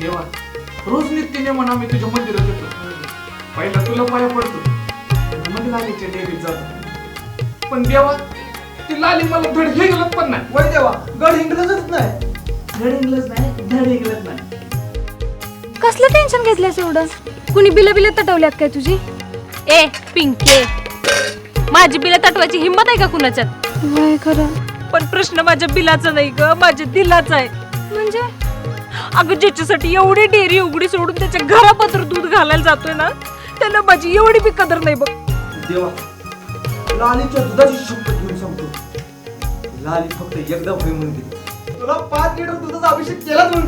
देवा रोज नित्य नियमन आम्ही तुझ्या मंदिरात येतो. पहिला तुला पाया पडतो. मग लालीच्या डेअरीत जातो पण देवा ती लाली मला धड हे गेलं पण नाही. वय देवा गड इंग्रजच नाही. धड इंग्लज नाही धड इंग्लज नाही. कसलं टेन्शन घेतलंयस एवढं? कुणी बिलं बिलं तटवल्यात काय तुझी? ए पिंके माझी बिलं तटवायची हिंमत आहे का कुणाच्यात? खरं. पण प्रश्न माझ्या बिलाचा नाही ग माझ्या दिलाचा आहे. म्हणजे? अगं ज्याच्यासाठी एवढी डेअरी उघडी सोडून त्याच्या घरापत्र दूध घालायला जातोय ना त्याला माझी एवढी बी कदर नाही बघ. देवा लालीच्या दुधाची शपथ घेऊन सांगतो. लाली फक्त एकदा होई म्हणते तुला पाच लिटर दुधाचा अभिषेक केलाच म्हणून.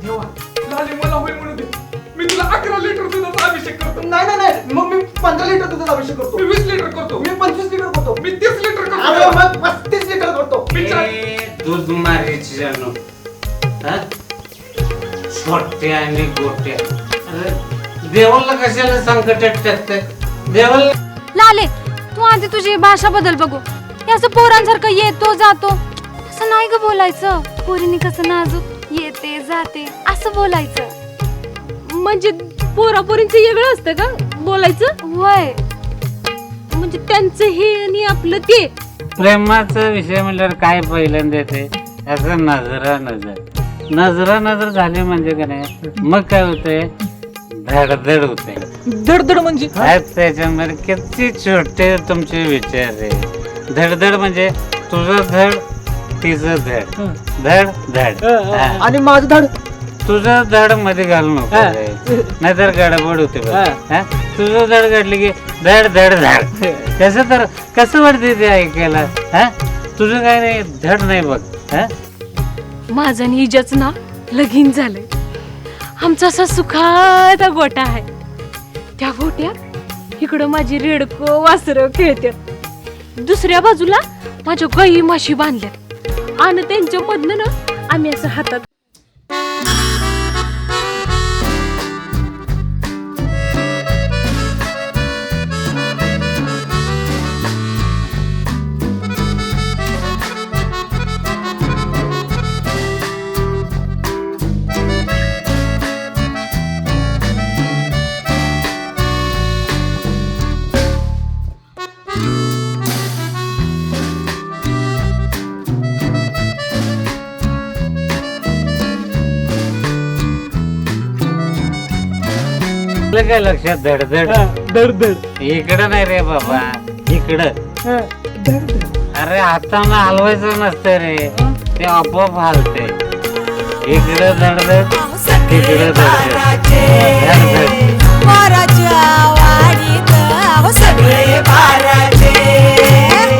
देवा लाली मला होय म्हणू दे मी तुला अकरा लिटर दुधाचा अभिषेक करतो. नाही नाही नाही. मग मी पंधरा लिटर दुधाचा अभिषेक करतो. मी वीस लिटर करतो. मी पंचवीस लिटर करतो. मी तीस लिटर अरे करतो मग पस्तीस लिटर करतो. दूध? छोट्या आणि गोट्या. अरे देवाला कशाला संकटात टाकतात देवाला लाले तू आधी तुझी भाषा बदल बघू. हे असं पोरांसारखं येतो जातो. असं नाही ग बोलायचं. पोरीने कसं नाजूक येते जाते असं बोलायचं. म्हणजे पोरापोरींचं वेगळं असतं का? बोलायचं? वय. म्हणजे त्यांचं हे आणि आपलं ते. प्रेमाचा विषय म्हणल्यावर काय पहिल्यांदा येते? असं नजरा नजर. नजरा नजर झाली म्हणजे का नाही? मग काय होतंय? धडधड होते. धडधड म्हणजे? त्याच्यामध्ये किती छोटे तुमचे विचार आहे. धडधड म्हणजे तुझं धड तिचं धड. धड धड. हा. आणि माझं धाड? तुझं धडमध्ये घालू नको रे. नाहीतर गडबड होते बघ. हा? तुझं धड घडली की धड धड धड. कसं तर कसं वाटते ते ऐकायला? हा? तुझं काय नाही धड नाही बघ. हा? माझं आणि हिजाच ना लगीन झालंय. आमचा असा सुखाचा गोटा आहे. त्या गोट्यात इकडं माझी रेडकं वासरं खेळतात दुसऱ्या बाजूला माझ्या गाई माशी बांधल्यात. आणि त्यांच्या मधनं ना आम्ही असं हातात तुला काय लक्षात? धडधड. धडधड. इकडं नाही रे बाबा इकडं. अरे हातानं हलवायचं नसतं रे. ते आपोआप हलते इकडं धडधड तिकडं धडधड. धडधड.